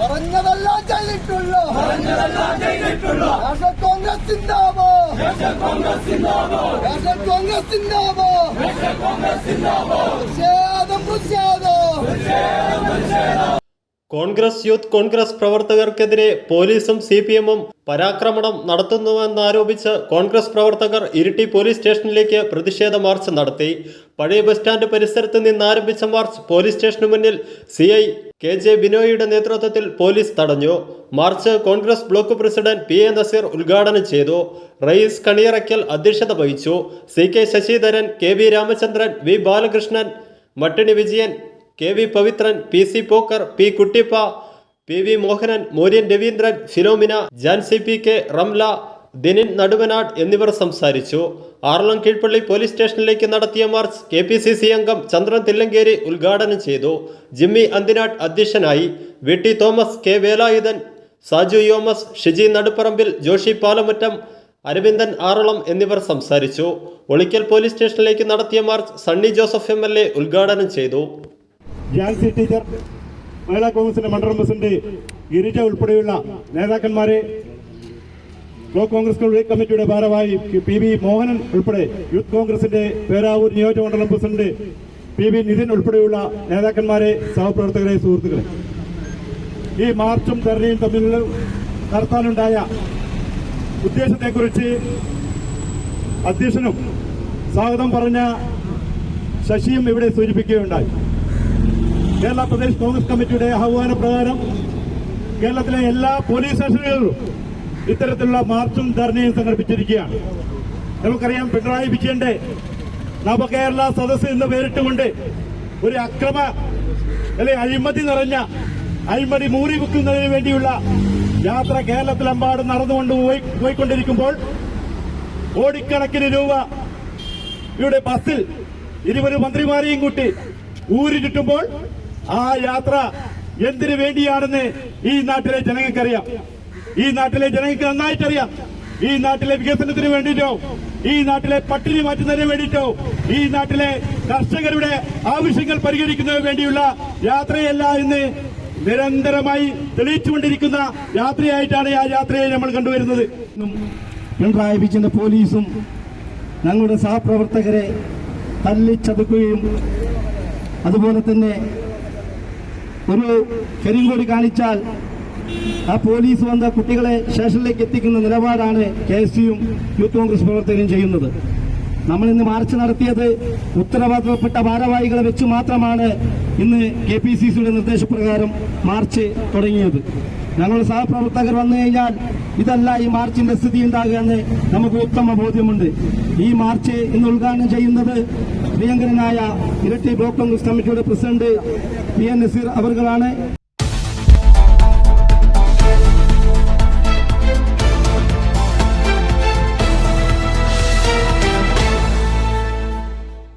പറഞ്ഞതെല്ലാം ചെയ്തിട്ടുള്ളൂ. നാഷണൽ കോൺഗ്രസ് സിന്ദാബോ നാഷണൽ കോൺഗ്രസ് സിന്ദാബോ പ്രതിഷേധം പ്രതിഷേധം. കോൺഗ്രസ് യൂത്ത് കോൺഗ്രസ് പ്രവർത്തകർക്കെതിരെ പോലീസും സി പി എമ്മും പരാക്രമണം നടത്തുന്നുവെന്നാരോപിച്ച് കോൺഗ്രസ് പ്രവർത്തകർ ഇരിട്ടി പോലീസ് സ്റ്റേഷനിലേക്ക് പ്രതിഷേധ മാർച്ച് നടത്തി. പഴയ ബസ് സ്റ്റാൻഡ് പരിസരത്ത് നിന്ന് ആരംഭിച്ച മാർച്ച് പോലീസ് സ്റ്റേഷനു മുന്നിൽ സി ഐ കെ ജെ ബിനോയിയുടെ നേതൃത്വത്തിൽ പോലീസ് തടഞ്ഞു. March congress block president P A Naseer ഉദ്ഘാടനം ചെയ്തു. റയീസ് കണിയറയ്ക്കൽ അധ്യക്ഷത വഹിച്ചു. C K Sasidharan K V Ramachandran V Balakrishnan Mattini Vijayan K V Pavithran P C Pokker P Kuttippa P V Mohanan Moryan Raveendran Philomina Jancy P K Ramla Dinin Naduvanad എന്നിവർ സംസാരിച്ചു. Aralam Keezhpally police സ്റ്റേഷനിലേക്ക് നടത്തിയ march K P C C അംഗം ചന്ദ്രൻ തില്ലങ്കേരി ഉദ്ഘാടനം ചെയ്തു. ജിമ്മി അന്തിനാട് അധ്യക്ഷനായി V T Thomas K Velayudhan Saju Yomas Shiji Naduparambil Joshy Palamuttam Aravindan Aralam എന്നിവർ സംസാരിച്ചു. ഒളിക്കൽ പോലീസ് സ്റ്റേഷനിലേക്ക് നടത്തിയ march Sunny Joseph M L A ഉദ്ഘാടനം ചെയ്തു. ടീച്ചർ മഹിളാ കോൺഗ്രസിന്റെ മണ്ഡലം പ്രസിഡന്റ് ഗിരിജ ഉൾപ്പെടെയുള്ള നേതാക്കന്മാരെ ബ്ലോക്ക് കോൺഗ്രസ് കമ്മിറ്റിയുടെ ഭാരവാഹി പി വി മോഹനൻ ഉൾപ്പെടെ യൂത്ത് കോൺഗ്രസിന്റെ പേരാവൂർ നിയോജകമണ്ഡലം പ്രസിഡന്റ് പി വി നിതിൻ ഉൾപ്പെടെയുള്ള നേതാക്കന്മാരെ സഹപ്രവർത്തകരെ സുഹൃത്തുക്കളെ. ഈ മാർച്ചും ധരണിയും തമ്മിൽ നടത്താനുണ്ടായ ഉദ്ദേശത്തെക്കുറിച്ച് അധ്യക്ഷനും സ്വാഗതം പറഞ്ഞ ശശിയും ഇവിടെ സൂചിപ്പിക്കുകയുണ്ടായി. കേരള പ്രദേശ് കോൺഗ്രസ് കമ്മിറ്റിയുടെ ആഹ്വാന പ്രകാരം കേരളത്തിലെ എല്ലാ പോലീസ് സ്റ്റേഷനുകളിലും ഇത്തരത്തിലുള്ള മാർച്ചും ധർണയും സംഘടിപ്പിച്ചിരിക്കുകയാണ്. നമുക്കറിയാം പിണറായി വിജയന്റെ നവകേരള സദസ് എന്ന് പേരിട്ടുകൊണ്ട് ഒരു അക്രമ അല്ലെ അഴിമതി നിറഞ്ഞ അഴിമതി മൂറി വേണ്ടിയുള്ള യാത്ര കേരളത്തിലെമ്പാടും നടന്നുകൊണ്ട് പോയി പോയിക്കൊണ്ടിരിക്കുമ്പോൾ കോടിക്കണക്കിന് രൂപ ഇവിടെ ബസ്സിൽ ഇരുപത് മന്ത്രിമാരെയും കൂട്ടി ഊരി ചുറ്റുമ്പോൾ ആ യാത്ര എന്തിനു വേണ്ടിയാണെന്ന് ഈ നാട്ടിലെ ജനങ്ങൾക്കറിയാം. ഈ നാട്ടിലെ ജനങ്ങൾക്ക് നന്നായിട്ടറിയാം. ഈ നാട്ടിലെ വികസനത്തിന് വേണ്ടിയിട്ടോ ഈ നാട്ടിലെ പട്ടിണി മാറ്റുന്നതിന് വേണ്ടിയിട്ടോ ഈ നാട്ടിലെ കർഷകരുടെ ആവശ്യങ്ങൾ പരിഹരിക്കുന്നതിന് വേണ്ടിയുള്ള യാത്രയല്ല എന്ന് നിരന്തരമായി തെളിയിച്ചുകൊണ്ടിരിക്കുന്ന യാത്രയായിട്ടാണ് ആ യാത്രയെ നമ്മൾ കണ്ടുവരുന്നത്. പിണറായി വിജയന്റെ പോലീസും ഞങ്ങളുടെ സഹപ്രവർത്തകരെ തല്ലിച്ചതുക്കുകയും അതുപോലെ തന്നെ ഒരു കരിങ്കോടി കാണിച്ചാൽ ആ പോലീസ് വന്ന കുട്ടികളെ സ്റ്റേഷനിലേക്ക് എത്തിക്കുന്ന നിലപാടാണ് കെ എസ് യുവും യൂത്ത് കോൺഗ്രസ് പ്രവർത്തകരും ചെയ്യുന്നത്. നമ്മൾ ഇന്ന് മാർച്ച് നടത്തിയത് ഉത്തരവാദിത്തപ്പെട്ട ഭാരവാഹികളെ വെച്ച് മാത്രമാണ് ഇന്ന് കെ പി സി സിയുടെ നിർദ്ദേശപ്രകാരം മാർച്ച് തുടങ്ങിയത്. ഞങ്ങളുടെ സഹപ്രവർത്തകർ വന്നു കഴിഞ്ഞാൽ ഇതല്ല ഈ മാർച്ചിന്റെ സ്ഥിതി ഉണ്ടാകുക എന്ന് നമുക്ക് ഉത്തമ ബോധ്യമുണ്ട്. ഈ മാർച്ച് ഇന്ന് ഉദ്ഘാടനം ചെയ്യുന്നത് പ്രിയങ്കരനായ ഇരട്ടി ബ്ലോക്ക് കോൺഗ്രസ് കമ്മിറ്റിയുടെ പ്രസിഡന്റ് പി എൻ നസീർ അവർകളാണ്.